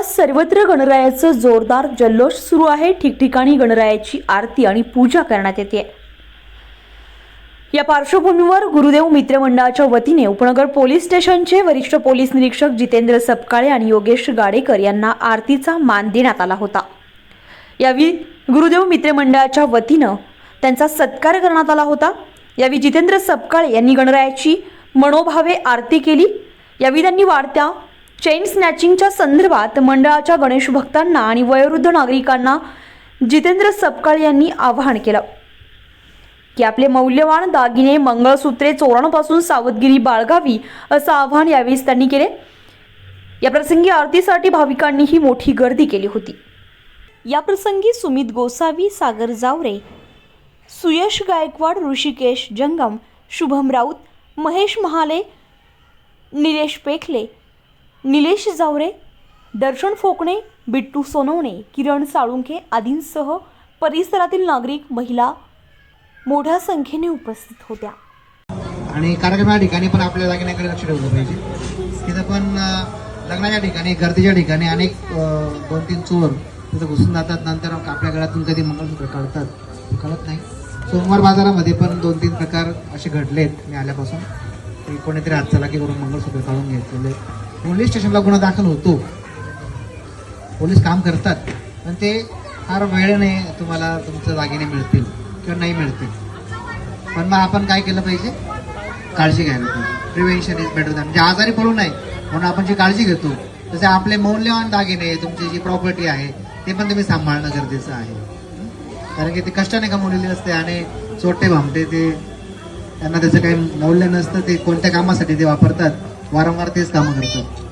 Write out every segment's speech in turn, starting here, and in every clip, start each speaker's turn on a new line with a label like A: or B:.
A: आज सर्वत्र गणरायाचं जोरदार जल्लोष सुरू आहे. ठिकठिकाणी गणरायाची आरती आणि पूजा करण्यात येते. या पार्श्वभूमीवर गुरुदेव मित्रमंडळाच्या वतीने उपनगर पोलीस स्टेशनचे वरिष्ठ पोलीस निरीक्षक जितेंद्र सपकाळे आणि योगेश गाडेकर यांना आरतीचा मान देण्यात आला होता. यावेळी गुरुदेव मित्रमंडळाच्या वतीनं त्यांचा सत्कार करण्यात आला होता. यावेळी जितेंद्र सपकाळे यांनी गणरायाची मनोभावे आरती केली. यावेळी त्यांनी वाढत्या चेन स्नॅचिंगच्या संदर्भात मंडळाच्या गणेश भक्तांना आणि वयोवृद्ध नागरिकांना जितेंद्र सपकाळ यांनी आवाहन केलं. की आपले मौल्यवान दागिने मंगळसूत्रे चोरांपासून सावधगिरी बाळगावी असं आवाहन यावेळी त्यांनी केले. या प्रसंगी आरतीसाठी भाविकांनीही मोठी गर्दी केली होती. या प्रसंगी सुमित गोसावी सागर जावरे सुयश गायकवाड ऋषिकेश जंगम शुभम राऊत महेश महाले निलेश पेखले निलेश जावरे दर्शन फोकणे बिट्टू सोनवणे किरण साळुंखे आदींसह परिसरातील नागरिक महिला मोठ्या संख्येने उपस्थित होत्या.
B: आणि कार्यक्रमाच्या ठिकाणी पण आपल्या लग्नाकडे लक्ष ठेवलं पाहिजे. तिथं पण लग्नाच्या ठिकाणी गर्दीच्या ठिकाणी अनेक दोन तीन चोर तिथं घुसून जातात. नंतर आपल्या गळ्यातून कधी मंगळसूत्र काढतात. कळत नाही. सोमवार बाजारामध्ये पण दोन तीन प्रकार असे घडलेत मी आल्यापासून. की कोणीतरी हातचलाकी करून मंगळसूत्र काढून घेतलेले. पोलीस स्टेशनला गुन्हा दाखल होतो. पोलीस काम करतात. पण ते फार वेळेने तुम्हाला तुमचं दागिने मिळतील किंवा नाही मिळतील. पण मग आपण काय केलं पाहिजे? काळजी घ्यायला पाहिजे. प्रिव्हेन्शन इज बेटर दॅन म्हणजे आजारी पडू नये म्हणून आपण जी काळजी घेतो तसे आपले मौल्यवान दागिने तुमची जी प्रॉपर्टी आहे ते पण तुम्ही सांभाळणं गरजेचं आहे. कारण की ते कष्टाने कमवलेली असते आणि चोटे भामटे ते त्यांना त्याचं काही मौल्य नसतं ते कोणत्या कामासाठी ते वापरतात वारंवार तेच कामं करतात.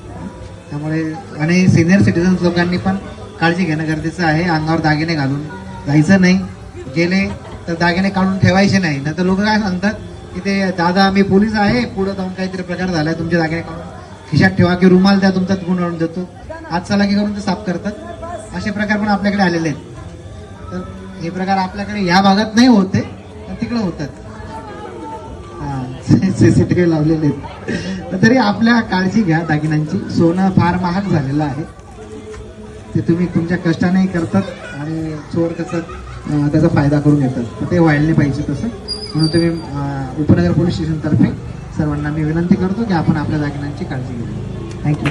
B: त्यामुळे आणि सिनियर सिटीजन्स लोकांनी पण काळजी घेणं गरजेचं आहे. अंगावर दागिने घालून जायचं नाही. गेले तर दागिने काढून ठेवायचे नाही. नंतर लोक काय सांगतात की ते दादा मी पोलीस आहे. पुढं जाऊन काहीतरी प्रकार झाला तुमचे दागिने काढून खिशात ठेवा की रुमाल द्या. तुमच्यात गुण आणून देतो. हात चालाकी करून ते साफ करतात. असे प्रकार पण आपल्याकडे आलेले आहेत. तर हे प्रकार आपल्याकडे या भागात नाही होते तर तिकडे होतात. सीसीटीव्ही लावलेले आहेत. तर तरी आपल्या काळजी घ्या दागिन्यांची. सोनं फार महाग झालेलं आहे. ते तुम्ही तुमच्या कष्टानेही करतात आणि चोर कसं त्याचा फायदा करून घेतात. तर ते व्हायला नाही पाहिजे तसं. म्हणून तुम्ही उपनगर पोलीस स्टेशनतर्फे सर्वांना मी विनंती करतो की आपण आपल्या दागिन्यांची काळजी घेऊ थँक्यू